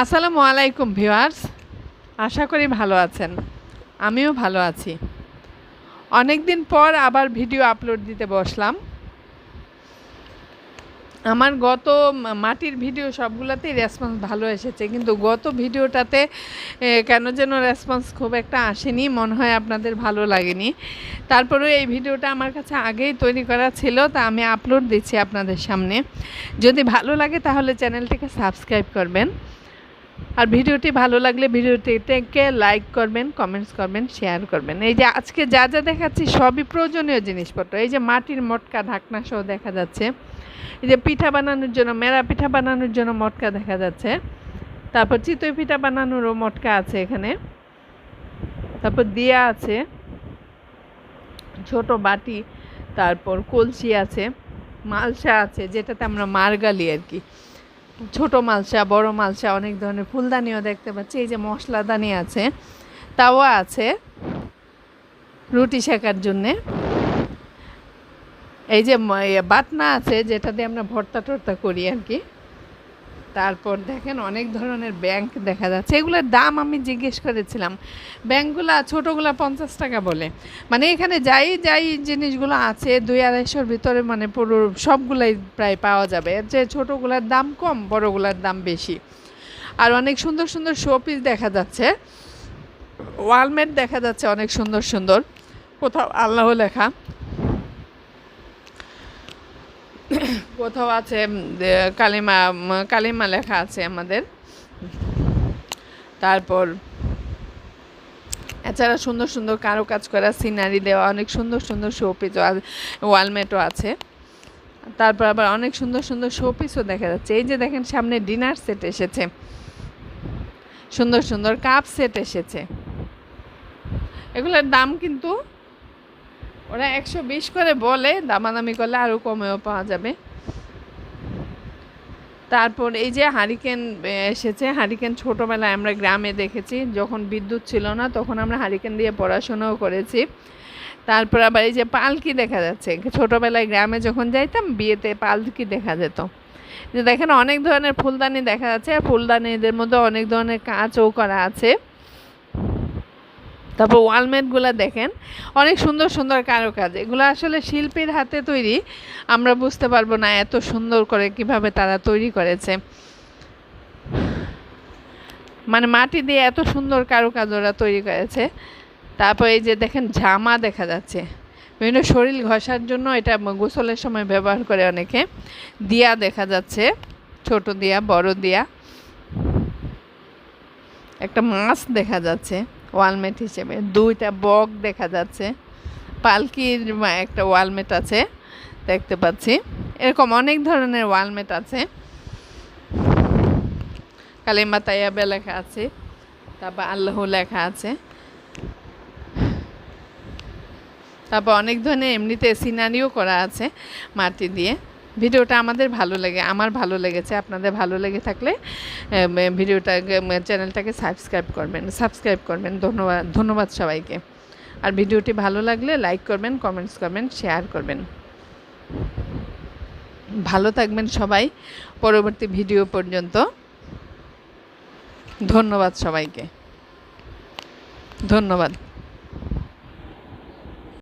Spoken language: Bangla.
আসসালামু আলাইকুম ভিউয়ার্স। আশা করি ভালো আছেন। আমিও ভালো আছি। অনেক দিন পর আবার ভিডিও আপলোড দিতে বসলাম। আমার গত মাটির ভিডিও সবগুলোতেই রেসপন্স ভালো এসেছে, কিন্তু গত ভিডিওটাতে কেন যেন রেসপন্স খুব একটা আসেনি, মনে হয় আপনাদের ভালো লাগেনি। তারপরেও এই ভিডিওটা আমার কাছে আগেই তৈরি করা ছিল, তা আমি আপলোড দিচ্ছি আপনাদের সামনে। যদি ভালো লাগে তাহলে চ্যানেলটিকে সাবস্ক্রাইব করবেন। আর ভিডিওটি ভালো লাগলে ভিডিওটিকে লাইক করবেন কমেন্টস করবেন শেয়ার করবেন। এই যে আজকে যা যা দেখাচ্ছি সবই প্রয়োজনীয় জিনিসপত্র। এই যে মাটির মটকা ঢাকনা সহ দেখা যাচ্ছে। এই যে পিঠা বানানোর জন্য, মেরা পিঠা বানানোর জন্য মটকা দেখা যাচ্ছে। তারপর চিতই পিঠা বানানোরও মটকা আছে এখানে। তারপর দিয়া আছে। ছোট বাটি, তারপর কলসি আছে, মালসা আছে, যেটাতে আমরা মারগালি আর কি। ছোট মালসা বড় মালসা অনেক ধরনের ফুলদানিও দেখতে পাচ্ছি। এই যে মশলাদানি আছে তাও আছে রুটি শেখার জন্যে। এই যে বাটনা আছে, যেটা দিয়ে আমরা ভর্তা টর্তা করি আর কি। তারপর দেখেন অনেক ধরনের ব্যাংক দেখা যাচ্ছে। এগুলোর দাম আমি জিজ্ঞেস করেছিলাম। ব্যাংকগুলো ছোটোগুলো পঞ্চাশ টাকা বলে। মানে এখানে যাই যাই জিনিসগুলো আছে, দুই আড়াইশোর ভিতরে মানে পুরো সবগুলাই প্রায় পাওয়া যাবে। যে ছোটোগুলোর দাম কম, বড়গুলোর দাম বেশি। আর অনেক সুন্দর সুন্দর শোপিস দেখা যাচ্ছে। ওয়ালমেট দেখা যাচ্ছে অনেক সুন্দর সুন্দর। কোথাও আল্লাহ লেখা। কোথাও আছে কালিমা কালিমা লেখা আছে আমাদের। তারপর এছাড়া সুন্দর সুন্দর কারও কাজ করা, সিনারি দেওয়া, অনেক সুন্দর সুন্দর শোপিস ওয়ালমেটও আছে। তারপর আবার অনেক সুন্দর সুন্দর শোপিসও দেখা যাচ্ছে। এই যে দেখেন সামনে ডিনার সেট এসেছে। সুন্দর সুন্দর কাপ সেট এসেছে। এগুলোর দাম কিন্তু ওরা একশো বিশ করে বলে, দামাদামি করলে আরও কমেও পাওয়া যাবে। তারপর এই যে হারিকেন এসেছে। হারিকেন ছোটোবেলায় আমরা গ্রামে দেখেছি। যখন বিদ্যুৎ ছিল না, তখন আমরা হারিকেন দিয়ে পড়াশোনাও করেছি। তারপর আবার এই যে পালকি দেখা যাচ্ছে। ছোটোবেলায় গ্রামে যখন যাইতাম, বিয়েতে পালকি দেখা যেত। যে দেখেন, অনেক ধরনের ফুলদানি দেখা যাচ্ছে। আর ফুলদানিদের মধ্যে অনেক ধরনের কাঁচও করা আছে। তারপর ওয়ালমেটগুলো দেখেন। অনেক সুন্দর সুন্দর কারুকাজ। এগুলো আসলে শিল্পীর হাতে তৈরি। আমরা বুঝতে পারব না এত সুন্দর করে কীভাবে তারা তৈরি করেছে। মানে মাটি দিয়ে এত সুন্দর কারুকাজ ওরা তৈরি করেছে। তারপর এই যে দেখেন জামা দেখা যাচ্ছে। বিভিন্ন শরীর ঘষার জন্য এটা গোসলের সময় ব্যবহার করে অনেকে। দিয়া দেখা যাচ্ছে, ছোট দিয়া, বড় দিয়া। একটা মাছ দেখা যাচ্ছে। ওয়ালমেট হিসেবে। দুইটা বক দেখা যাচ্ছে। পালকির একটা ওয়ালমেট আছে, দেখতে পাচ্ছি। এরকম অনেক ধরনের ওয়ালমেট আছে। কালিমা তাইয়াবে লেখা আছে, তারপর আল্লাহ লেখা আছে। তারপর অনেক ধরনের এমনিতে সিনারিও করা আছে মাটি দিয়ে। ভিডিওটা আমাদের ভালো লাগে, আমার ভালো লেগেছে, আপনাদের ভালো লেগে থাকলে ভিডিওটা চ্যানেলটাকে সাবস্ক্রাইব করবেন সাবস্ক্রাইব করবেন ধন্যবাদ ধন্যবাদ সবাইকে। আর ভিডিওটি ভালো লাগলে লাইক করবেন, কমেন্টস করবেন, শেয়ার করবেন। ভালো থাকবেন সবাই, পরবর্তী ভিডিও পর্যন্ত। ধন্যবাদ সবাইকে। ধন্যবাদ।